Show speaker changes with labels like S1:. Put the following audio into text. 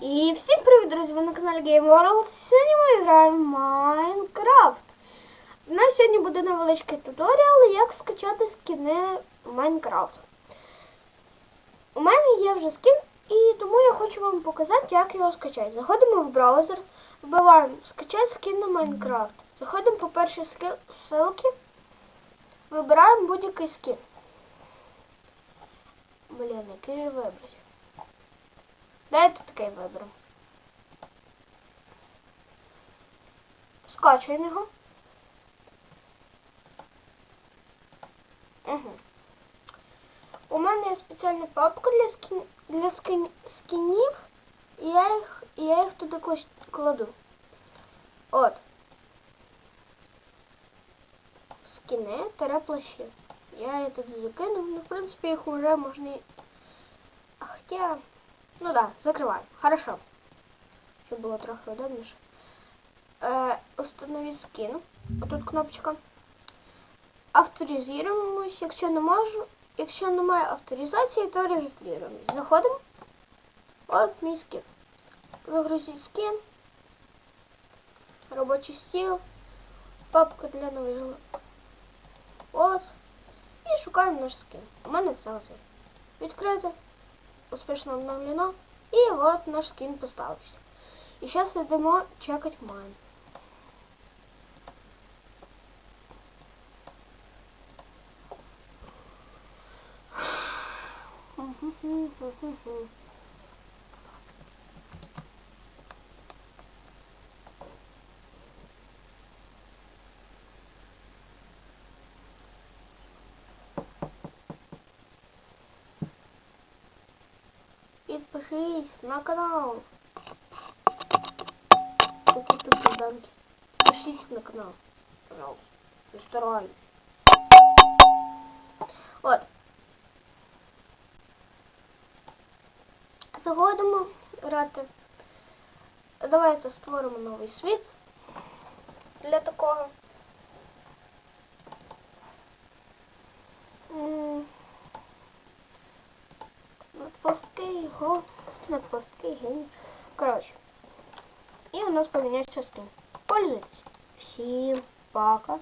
S1: І всім привіт, друзі! Ви на каналі Game World. Сьогодні ми граємо в Майнкрафт. У нас сьогодні буде невеличкий туторіал, як скачати скіни Майнкрафт. У мене є вже скін, і тому я хочу вам показати, як його скачати. Заходимо в браузер, вбиваємо скачати скін на Майнкрафт. Заходимо по першій ссылці, вибираємо будь-який скін. Блін, який же вибрати? Дайте такий виберемо. Скачуємо його. Угу. У мене є спеціальна папка для скін для скін скінів, і я їх, і я їх туди кладу. От. Скіни тире плащі. Я її туди закинув, ну, в принципі, їх уже можна Хоча... Ну да, закриваємо. Хорошо. Щоб було трохи удобніше. Е, установи скин. Отут кнопочка. Авторизуємось. Якщо не можу, якщо немає авторизації, то реєструємось. Заходимо. От мій скин. Загрузіть скин. Робочий стіл. Папка для нових. От. І шукаємо наш скин. У мене цей. Відкрити успішно обновлено. И вот наш скин поставился. И сейчас йдемо чекать майн. Підпишись на канал. Поки тут доданки. Підпишіться на канал. Пожалуйста. Ресторан. От. Заходимо грати. Давайте створимо новий світ для такого. Надпласткий його. Надпласткий гений. Коротше. І у нас поміняється скин. Пользуйтесь. Всім пока.